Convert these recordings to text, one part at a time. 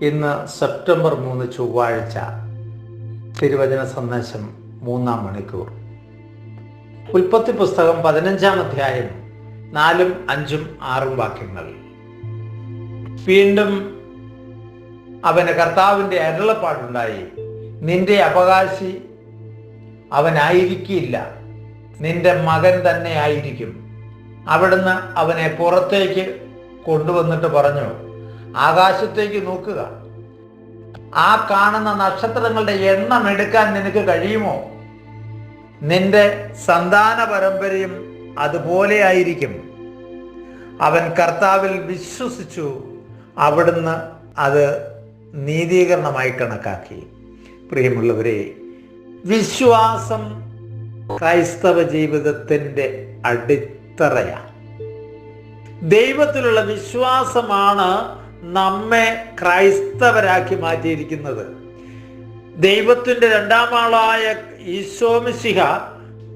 ഇന്ന് സെപ്റ്റംബർ മൂന്ന് ചൊവ്വാഴ്ച തിരുവചന സന്ദേശം മൂന്നാം മണിക്കൂർ. ഉൽപ്പത്തി പുസ്തകം പതിനഞ്ചാം അധ്യായം നാലും അഞ്ചും ആറും വാക്യങ്ങൾ. വീണ്ടും അവന് കർത്താവിന്റെ അരുളപ്പാടുണ്ടായി നിന്റെ അവകാശി അവനായിരിക്കില്ല നിന്റെ മകൻ തന്നെ ആയിരിക്കും. അവിടുന്ന് അവനെ പുറത്തേക്ക് കൊണ്ടുവന്നിട്ട് പറഞ്ഞു ആകാശത്തേക്ക് നോക്കുക. ആ കാണുന്ന നക്ഷത്രങ്ങളുടെ എണ്ണം എടുക്കാൻ നിനക്ക് കഴിയുമോ? നിന്റെ സന്താന പരമ്പരയും അതുപോലെ ആയിരിക്കും. അവൻ കർത്താവിൽ വിശ്വസിച്ചു അവിടുന്ന് അത് നീതീകരണമായി കണക്കാക്കി. പ്രിയമുള്ളവരെ വിശ്വാസം ക്രൈസ്തവ ജീവിതത്തിന്റെ അടിത്തറയാണ്. ദൈവത്തിലുള്ള വിശ്വാസമാണ് നമ്മെ ക്രൈസ്തവരാക്കി മാറ്റിയിരിക്കുന്നത്. ദൈവത്തിന്റെ രണ്ടാം ആളായ ഈശോമിശിഹ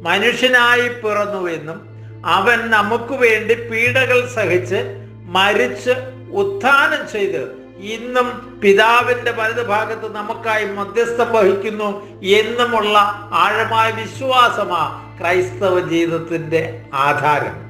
മനുഷ്യനായി പിറന്നുവെന്നും അവൻ നമുക്ക് വേണ്ടി പീഡകൾ സഹിച്ച് മരിച്ച് ഉത്ഥാനം ചെയ്ത് ഇന്നും പിതാവിന്റെ വലതുഭാഗത്ത് നമുക്കായി മധ്യസ്ഥം വഹിക്കുന്നു എന്നുമുള്ള ആഴമായ വിശ്വാസമാണ് ക്രൈസ്തവ ജീവിതത്തിന്റെ ആധാരം.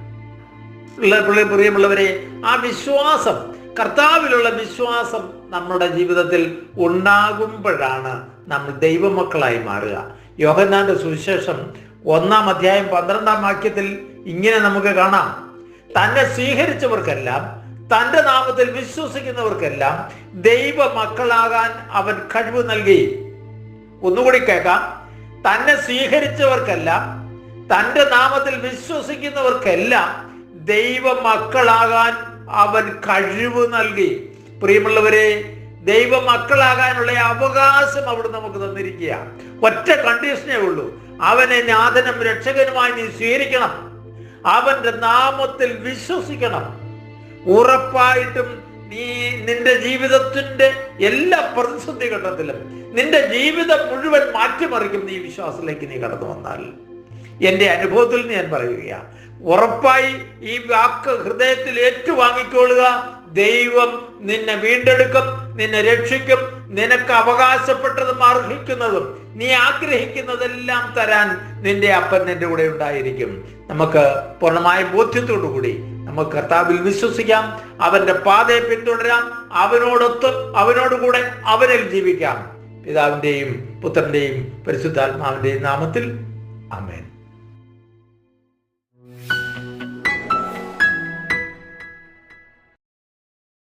പ്രിയമുള്ളവരെ ആ വിശ്വാസം കർത്താവിലുള്ള വിശ്വാസം നമ്മുടെ ജീവിതത്തിൽ ഉണ്ടാകുമ്പോഴാണ് നമ്മൾ ദൈവമക്കളായി മാറുക. യോഹന്നാന്റെ സുവിശേഷം ഒന്നാം അധ്യായം പന്ത്രണ്ടാം വാക്യത്തിൽ ഇങ്ങനെ നമുക്ക് കാണാം. തന്നെ സ്വീകരിച്ചവർക്കെല്ലാം തന്റെ നാമത്തിൽ വിശ്വസിക്കുന്നവർക്കെല്ലാം ദൈവ മക്കളാകാൻ അവൻ കഴിവ് നൽകി. ഒന്നുകൂടി കേൾക്കാം. തന്നെ സ്വീകരിച്ചവർക്കെല്ലാം തന്റെ നാമത്തിൽ വിശ്വസിക്കുന്നവർക്കെല്ലാം ദൈവ മക്കളാകാൻ അവൻ കഴിവ് നൽകി. പ്രിയമുള്ളവരെ ദൈവ മക്കളാകാനുള്ള അവകാശം അവിടെ നമുക്ക് തന്നിരിക്കുക. ഒറ്റ കണ്ടീഷനേ ഉള്ളൂ. അവനെ നാഥനും രക്ഷകനുമായി നീ സ്വീകരിക്കണം. അവന്റെ നാമത്തിൽ വിശ്വസിക്കണം. ഉറപ്പായിട്ടും നീ നിന്റെ ജീവിതത്തിന്റെ എല്ലാ പ്രതിസന്ധി ഘട്ടത്തിലും നിന്റെ ജീവിതം മുഴുവൻ മാറ്റിമറിക്കും നീ വിശ്വാസത്തിലേക്ക് നീ കടന്നു വന്നാൽ. എന്റെ അനുഭവത്തിൽ ഞാൻ പറയുക ഉറപ്പായി ഈ വാക്ക് ഹൃദയത്തിൽ ഏറ്റുവാങ്ങിക്കൊള്ളുക. ദൈവം നിന്നെ വീണ്ടെടുക്കും നിന്നെ രക്ഷിക്കും നിനക്ക് അവകാശപ്പെട്ടതും അർഹിക്കുന്നതും നീ ആഗ്രഹിക്കുന്നതെല്ലാം തരാൻ നിന്റെ അപ്പൻ നിന്റെ കൂടെ ഉണ്ടായിരിക്കും. നമുക്ക് പൂർണമായ ബോധ്യത്തോടു കൂടി നമുക്ക് കർത്താവിൽ വിശ്വസിക്കാം അവന്റെ പാതയെ പിന്തുടരാം അവനോടൊത്ത് അവനോടുകൂടെ അവനിൽ ജീവിക്കാം. പിതാവിന്റെയും പുത്രന്റെയും പരിശുദ്ധാത്മാവിന്റെയും നാമത്തിൽ ആമേൻ.